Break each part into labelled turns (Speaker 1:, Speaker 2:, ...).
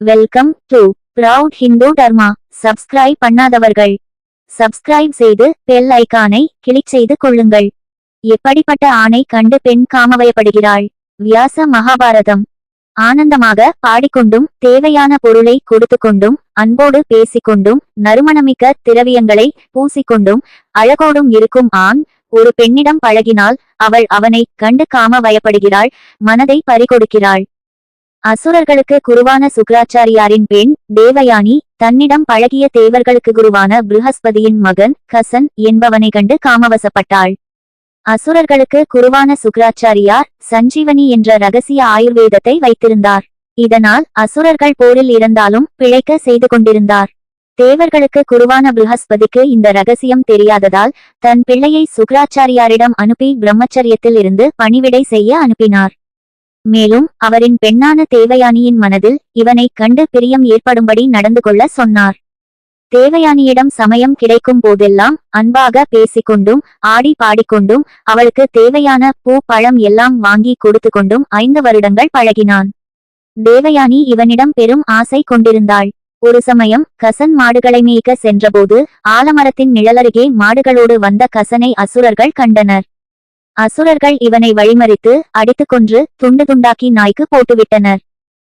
Speaker 1: Welcome to proud Hindu Dharma subscribe பண்ணாதவர்கள். Subscribe செய்து bell ஐக்கானை click செய்து கொள்ளுங்கள். எப்படிப்பட்ட ஆணை கண்டு பெண் காமவயப்படுகிறாள்? வியாச மகாபாரதம். ஆனந்தமாக பாடிக்கொண்டும் தேவையான பொருளை கொடுத்து கொண்டும் அன்போடு பேசிக்கொண்டும் நறுமணமிக்க திரவியங்களை பூசிக்கொண்டும் அழகோடும் இருக்கும் ஆண் ஒரு பெண்ணிடம் பழகினால் அவள் அவனை கண்டு காம வயப்படுகிறாள் மனதை பறிகொடுக்கிறாள். அசுரர்களுக்கு குருவான சுக்ராச்சாரியாரின் பெண் தேவயானி தன்னிடம் பழகிய தேவர்களுக்கு குருவான ப்ருஹஸ்பதியின் மகன் கசன் என்பவனை கண்டு காமவசப்பட்டாள். அசுரர்களுக்கு குருவான சுக்ராச்சாரியார் சஞ்சீவனி என்ற ரகசிய ஆயுர்வேதத்தை வைத்திருந்தார். இதனால் அசுரர்கள் போரில் இருந்தாலும் பிழைக்க செய்து கொண்டிருந்தார். தேவர்களுக்கு குருவான ப்ருஹஸ்பதிக்கு இந்த ரகசியம் தெரியாததால் தன் பிள்ளையை சுக்ராச்சாரியாரிடம் அனுப்பி பிரம்மச்சரியத்தில் இருந்து பணிவிடை செய்ய அனுப்பினார். மேலும் அவரின் பெண்ணான தேவயானியின் மனதில் இவனை கண்டு பிரியம் ஏற்படும்படி நடந்து கொள்ள சொன்னார். தேவயானியிடம் சமயம் கிடைக்கும் போதெல்லாம் அன்பாக பேசிக்கொண்டும் ஆடி பாடிக்கொண்டும் அவளுக்கு தேவையான பூ பழம் எல்லாம் வாங்கி கொடுத்து கொண்டும் ஐந்து வருடங்கள் பழகினான். தேவயானி இவனிடம் பெரும் ஆசை கொண்டிருந்தாள். ஒரு சமயம் கசன் மாடுகளை மேய்க்க சென்றபோது ஆலமரத்தின் நிழலருகே மாடுகளோடு வந்த கசனை அசுரர்கள் கண்டனர். அசுரர்கள் இவனை வழிமறித்து அடித்துக் கொன்று துண்டு துண்டாக்கி நாய்க்கு போட்டுவிட்டனர்.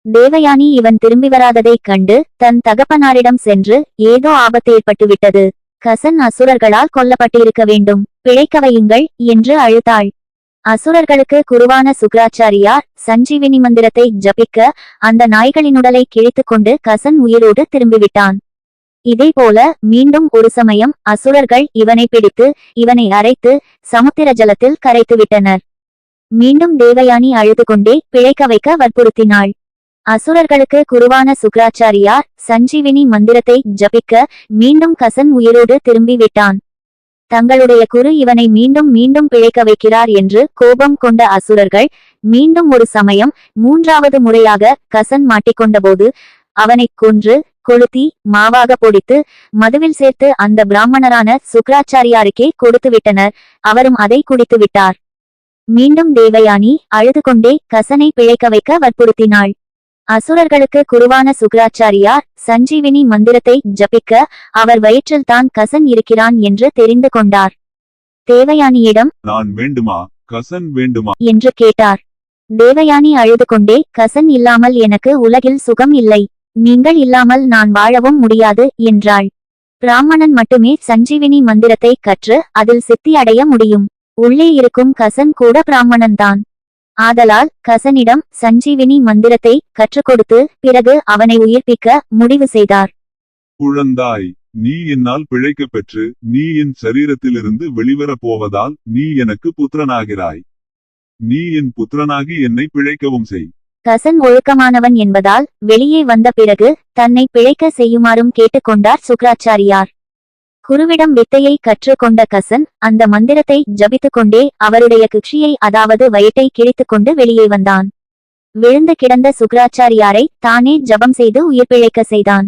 Speaker 1: தேவயானி இவன் திரும்பி வராததைக் கண்டு தன் தகப்பனாரிடம் சென்று ஏதோ ஆபத்து ஏற்பட்டுவிட்டது. கசன் அசுரர்களால் கொல்லப்பட்டிருக்க வேண்டும். பிழைக்க வையுங்கள் என்று அழுத்தாள் அசுரர்களுக்கு குருவான சுக்ராச்சாரியார் சஞ்சீவினி மந்திரத்தை ஜபிக்க அந்த நாய்களின் உடலை கிழித்துக் கொண்டு கசன் உயிரோடு திரும்பிவிட்டான். இதேபோல மீண்டும் ஒரு சமயம் அசுரர்கள் இவனை பிடித்து இவனை அரைத்து சமுத்திர ஜலத்தில் கரைத்துவிட்டனர் மீண்டும் தேவயானி அழுது கொண்டே பிழைக்க வைக்க வற்புறுத்தினாள். அசுரர்களுக்கு குருவான சுக்ராச்சாரியார் சஞ்சீவினி மந்திரத்தை ஜபிக்க மீண்டும் கசன் உயிரோடு திரும்பி விட்டான். தங்களுடைய குரு இவனை மீண்டும் மீண்டும் பிழைக்க வைக்கிறார் என்று கோபம் கொண்ட அசுரர்கள் மீண்டும் ஒரு சமயம் மூன்றாவது முறையாக கசன் மாட்டிக்கொண்டபோது அவனை கொன்று கொளுத்தி மாவாக பொடித்து மதுவில் சேர்த்து அந்த பிராமணரான சுக்ராச்சாரியாருக்கே கொடுத்து விட்டனர் அவரும் அதை குடித்து விட்டார் மீண்டும் தேவயானி அழுது கொண்டே கசனை பிழைக்க வைக்க வற்புறுத்தினாள். அசுரர்களுக்கு குருவான சுக்ராச்சாரியார் சஞ்சீவினி மந்திரத்தை ஜபிக்க அவர் வயிற்றில் தான் கசன் இருக்கிறான் என்று தெரிந்து கொண்டார். தேவயானியிடம்
Speaker 2: நான் வேண்டுமா? கசன் வேண்டுமா?
Speaker 1: என்று கேட்டார். தேவயானி அழுது கொண்டே கசன் இல்லாமல் எனக்கு உலகில் சுகம் இல்லை. நீங்கள் இல்லாமல் நான் வாழவும் முடியாது என்றாள். பிராமணன் மட்டுமே சஞ்சீவினி மந்திரத்தை கற்று அதில் சித்தி அடைய முடியும். உள்ளே இருக்கும் கசன் கூட பிராமணன்தான். ஆதலால் கசனிடம் சஞ்சீவினி மந்திரத்தை கற்றுக் கொடுத்து பிறகு அவனை உயிர்ப்பிக்க முடிவு செய்தார்.
Speaker 2: குழந்தாய் நீ என்னால் பிழைக்கப் பெற்று நீ என் சரீரத்திலிருந்து வெளிவரப் போவதால் நீ எனக்கு புத்திரனாகிறாய். நீ என் புத்திரனாகி என்னை பிழைக்கவும் செய்.
Speaker 1: ஹசன் ஒழுக்கமானவன் என்பதால் வெளியே வந்த பிறகு தன்னை பிழைக்க செய்யுமாறும் கேட்டுக்கொண்டார் சுக்ராச்சாரியார். குருவிடம் வித்தையை கற்றுக்கொண்ட கசன் அந்த மந்திரத்தை ஜபித்துக் கொண்டே அவருடைய குக்ஷியை அதாவது வயிற்றை கிழித்துக்கொண்டு வெளியே வந்தான். விழுந்து கிடந்த சுக்ராச்சாரியாரை தானே ஜபம் செய்து உயிர் பிழைக்க செய்தான்.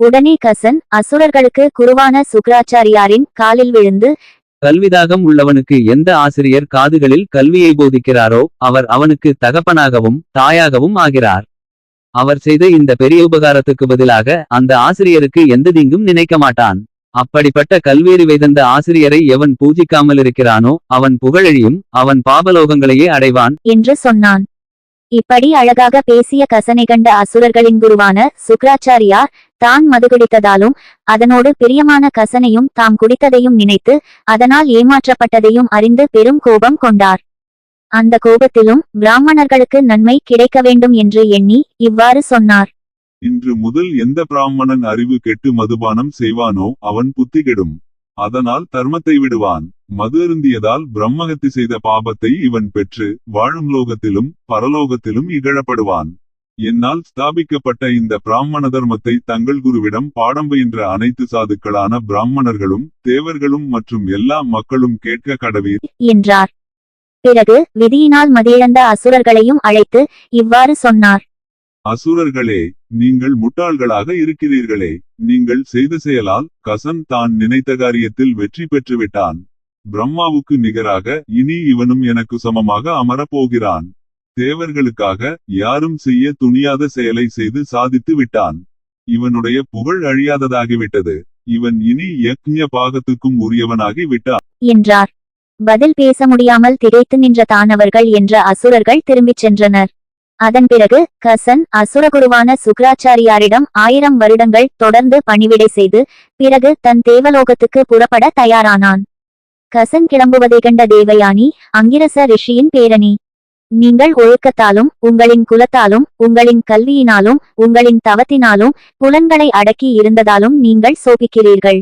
Speaker 1: உடனே கசன் அசுரர்களுக்கு குருவான சுக்ராச்சாரியாரின் காலில் விழுந்து
Speaker 3: கல்விதாகம் உள்ளவனுக்கு எந்த ஆசிரியர் காதுகளில் கல்வியை போதிக்கிறாரோ அவர் அவனுக்கு தகப்பனாகவும் தாயாகவும் ஆகிறார். அவர் செய்த இந்த பெரிய உபகாரத்துக்கு பதிலாக அந்த ஆசிரியருக்கு எந்த தீங்கும் நினைக்க மாட்டான். அப்படிப்பட்ட கல்வியறிவை தந்த ஆசிரியரை எவன் பூஜிக்காமல் இருக்கிறானோ அவன் புகழழியும் அவன் பாபலோகங்களையே அடைவான்.
Speaker 1: என்று சொன்னான். இப்படி அழகாக பேசிய கசனை கண்ட அசுரர்களின் குருவான சுக்ராச்சாரியார் தான் மது குடித்ததாலும் அதனோடு பிரியமான கசனையும் தாம் குடித்ததையும் நினைத்து அதனால் ஏமாற்றப்பட்டதையும் அறிந்து பெரும் கோபம் கொண்டார். அந்த கோபத்திலும் பிராமணர்களுக்கு நன்மை கிடைக்க வேண்டும் என்று எண்ணி இவ்வாறு சொன்னார்.
Speaker 2: இன்று முதல் எந்த பிராமணன் அறிவு கெட்டு மதுபானம் செய்வானோ அவன் புத்தி கெடும். அதனால் தர்மத்தை விடுவான். மது அருந்தியதால் பிரம்மகத்தி செய்த பாபத்தை இவன் பெற்று வாழும் லோகத்திலும் பரலோகத்திலும் இகழப்படுவான். என்னால் ஸ்தாபிக்கப்பட்ட இந்த பிராமண தர்மத்தை தங்கள் குருவிடம் பாடம் பயின்ற அனைத்து சாதுக்களான பிராமணர்களும் தேவர்களும் மற்றும் எல்லா மக்களும் கேட்க கடவீர்.
Speaker 1: என்றார். பிறகு விதியினால் மதியிழந்த அசுரர்களையும் அழைத்து இவ்வாறு சொன்னார்.
Speaker 2: அசுரர்களே நீங்கள் முட்டாள்களாக இருக்கிறீர்களே நீங்கள் செய்த செயலால் கசன் தான் நினைத்த காரியத்தில் வெற்றி பெற்றுவிட்டான். பிரம்மாவுக்கு நிகராக இனி இவனும் எனக்கு சமமாக அமரப் போகிறான். தேவர்களுக்காக யாரும் செய்ய துணியாத செயலை செய்து சாதித்து விட்டான். இவனுடைய புகழ் அழியாததாகிவிட்டது. இவன் இனி யக்ஞ பாகத்துக்கும் உரியவனாகி விட்டான்.
Speaker 1: என்றார். பதில் பேச முடியாமல் திகைத்து நின்ற தானவர்கள் என்ற அசுரர்கள் திரும்பிச் சென்றனர். அதன் பிறகு கசன் அசுரகுருவான சுக்ராச்சாரியாரிடம் ஆயிரம் வருடங்கள் தொடர்ந்து பணிவிடை செய்து பிறகு தன் தேவலோகத்துக்கு புறப்பட தயாரானான். கசன் கிளம்புவதை கண்ட தேவயானி அங்கிரச ரிஷியின் பேரணி. நீங்கள் ஒழுக்கத்தாலும் உங்களின் குலத்தாலும் உங்களின் கல்வியினாலும் உங்களின் தவத்தினாலும் புலன்களை அடக்கி இருந்ததாலும் நீங்கள் சோபிக்கிறீர்கள்.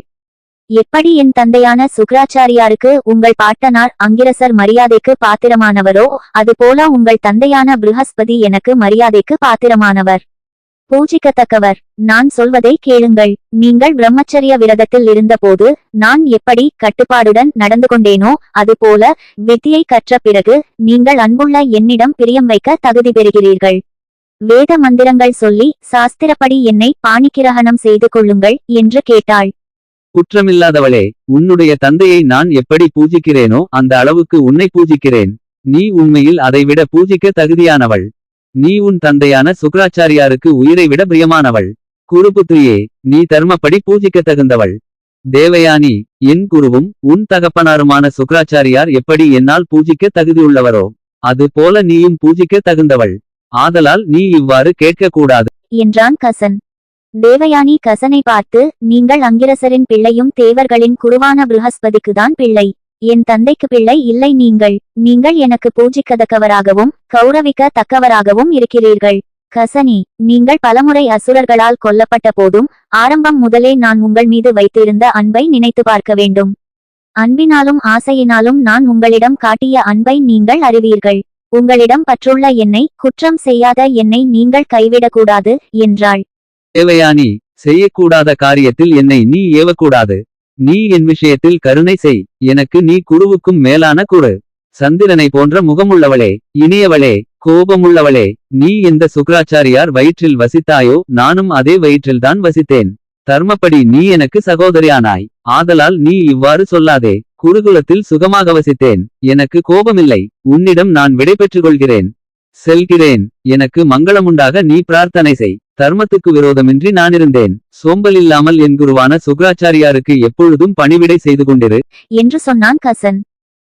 Speaker 1: எப்படி என் தந்தையான சுக்ராச்சாரியாருக்கு உங்கள் பாட்டனார் அங்கிரசர் மரியாதைக்கு பாத்திரமானவரோ அதுபோல உங்கள் தந்தையான ப்ருஹஸ்பதி எனக்கு மரியாதைக்கு பாத்திரமானவர். பூஜிக்கத்தக்கவர். நான் சொல்வதை கேளுங்கள். நீங்கள் பிரம்மச்சரிய விரதத்தில் இருந்தபோது நான் எப்படி கட்டுப்பாடுடன் நடந்து கொண்டேனோ அதுபோல வித்தியை கற்ற பிறகு நீங்கள் அன்புள்ள என்னிடம் பிரியம் வைக்க தகுதி பெறுகிறீர்கள். வேத மந்திரங்கள் சொல்லி சாஸ்திரப்படி என்னை பாணிக்கிரகணம் செய்து கொள்ளுங்கள் என்று கேட்டாள்.
Speaker 3: குற்றமில்லாதவளே உன்னுடைய தந்தையை நான் எப்படி பூஜிக்கிறேனோ அந்த அளவுக்கு உன்னை பூஜிக்கிறேன். நீ உண்மையில் அதைவிட பூஜிக்க தகுதியானவள். நீ உன் தந்தையான சுக்ராச்சாரியாருக்கு உயிரை விட பிரியமானவள். குருபுத்திரியே நீ தர்மப்படி பூஜிக்க தகுந்தவள் தேவயானி என் குருவும் உன் தகப்பனாருமான சுக்ராச்சாரியார் எப்படி என்னால் பூஜிக்க தகுதியுள்ளவரோ அது போல நீயும் பூஜிக்க தகுந்தவள். ஆதலால் நீ இவ்வாறு கேட்கக்கூடாது.
Speaker 1: என்றான் கசன். தேவயானி கசனை பார்த்து நீங்கள் அங்கிரசரின் பிள்ளையும் தேவர்களின் குருவான ப்ருஹஸ்பதிக்குதான் பிள்ளை. என் தந்தைக்கு பிள்ளை இல்லை நீங்கள். நீங்கள் எனக்கு பூஜிக்கதக்கவராகவும் கௌரவிக்க தக்கவராகவும் இருக்கிறீர்கள். கசனி நீங்கள் பலமுறை அசுரர்களால் கொல்லப்பட்ட போதும் ஆரம்பம் முதலே நான் உங்கள் மீது வைத்திருந்த அன்பை நினைத்து பார்க்க வேண்டும். அன்பினாலும் ஆசையினாலும் நான் உங்களிடம் காட்டிய அன்பை நீங்கள் அறிவீர்கள். உங்களிடம் பற்றுள்ள என்னை குற்றம் செய்யாத என்னை நீங்கள் கைவிடக்கூடாது என்றாள்.
Speaker 3: தேவயானி செய்யக்கூடாத காரியத்தில் என்னை நீ ஏவக்கூடாது. நீ என் விஷயத்தில் கருணை செய். எனக்கு நீ குருவுக்கும் மேலான குரு சந்திரனை போன்ற முகமுள்ளவளே இனியவளே கோபமுள்ளவளே நீ எந்த சுக்ராச்சாரியார் வயிற்றில் வசித்தாயோ நானும் அதே வயிற்றில்தான் வசித்தேன். தர்மப்படி நீ எனக்கு சகோதரியானாய். ஆதலால் நீ இவ்வாறு சொல்லாதே. குருகுலத்தில் சுகமாக வசித்தேன். எனக்கு கோபமில்லை. உன்னிடம் நான் விடை பெற்றுக் கொள்கிறேன் செல்கிறேன். எனக்கு மங்களமுண்டாக நீ பிரார்த்தனை செய். தர்மத்துக்கு விரோதமின்றி நான் இருந்தேன் சோம்பலில்லாமல் என் குருவான சுக்ராச்சாரியாருக்கு எப்பொழுதும் பணிவிடை செய்து கொண்டிரு.
Speaker 1: என்று சொன்னான் கசன்.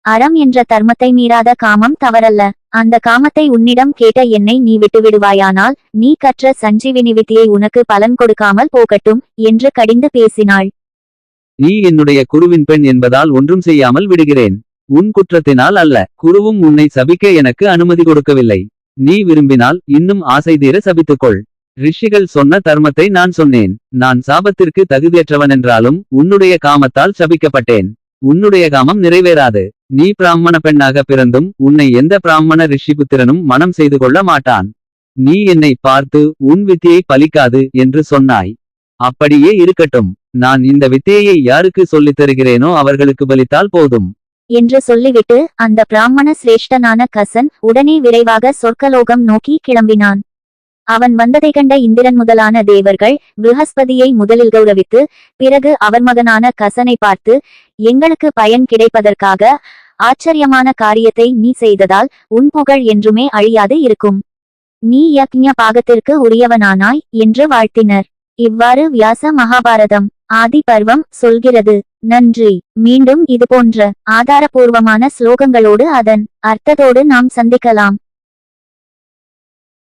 Speaker 1: அறம் என்ற தர்மத்தை மீறாத காமம் தவறல்ல. அந்த காமத்தை உன்னிடம் கேட்ட என்னை நீ விட்டுவிடுவாயானால் நீ கற்ற சஞ்சீவினி வித்தியை உனக்கு பலன் கொடுக்காமல் போகட்டும் என்று கடிந்து பேசினாள்.
Speaker 3: நீ என்னுடைய குருவின் பெண் என்பதால் ஒன்றும் செய்யாமல் விடுகிறேன். உன் குற்றத்தினால் அல்ல குருவும் உன்னை சபிக்க எனக்கு அனுமதி கொடுக்கவில்லை. நீ விரும்பினால் இன்னும் ஆசை தீர சபித்துக்கொள். ரிஷிகள் சொன்ன தர்மத்தை நான் சொன்னேன். நான் சாபத்திற்கு தகுதியற்றவனென்றாலும் உன்னுடைய காமத்தால் சபிக்கப்பட்டேன். உன்னுடைய காமம் நிறைவேறாது. நீ பிராமண பெண்ணாக பிறந்தும் உன்னை எந்த பிராமண ரிஷிபுத்திரனும் மனம் செய்து கொள்ள மாட்டான். நீ என்னை பார்த்து உன் வித்தியை பலிக்காது என்று சொன்னாய். அப்படியே இருக்கட்டும். நான் இந்த வித்தையை யாருக்கு சொல்லித் தருகிறேனோ அவர்களுக்கு பலித்தால் போதும்.
Speaker 1: என்று சொல்லிவிட்டு அந்த பிராமண சிரேஷ்டனான கசன் உடனே விரைவாக சொர்க்கலோகம் நோக்கி கிளம்பினான். அவன் வந்ததை கண்ட இந்திரன் முதலான தேவர்கள் ப்ருஹஸ்பதியை முதலில் கௌரவித்து பிறகு அவர் மகனான கசனை பார்த்து எங்களுக்கு பயன் கிடைப்பதற்காக ஆச்சரியமான காரியத்தை நீ செய்ததால் உன் புகழ் என்றுமே அழியாது இருக்கும். நீ யக்ஞ பாகத்திற்கு உரியவனானாய் என்று வாழ்த்தினர். இவ்வாறு வியாச மகாபாரதம் ஆதி பர்வம் சொல்கிறது. நன்றி. மீண்டும் இதுபோன்ற ஆதாரபூர்வமான ஸ்லோகங்களோடு அதன் அர்த்தத்தோடு நாம் சந்திக்கலாம்.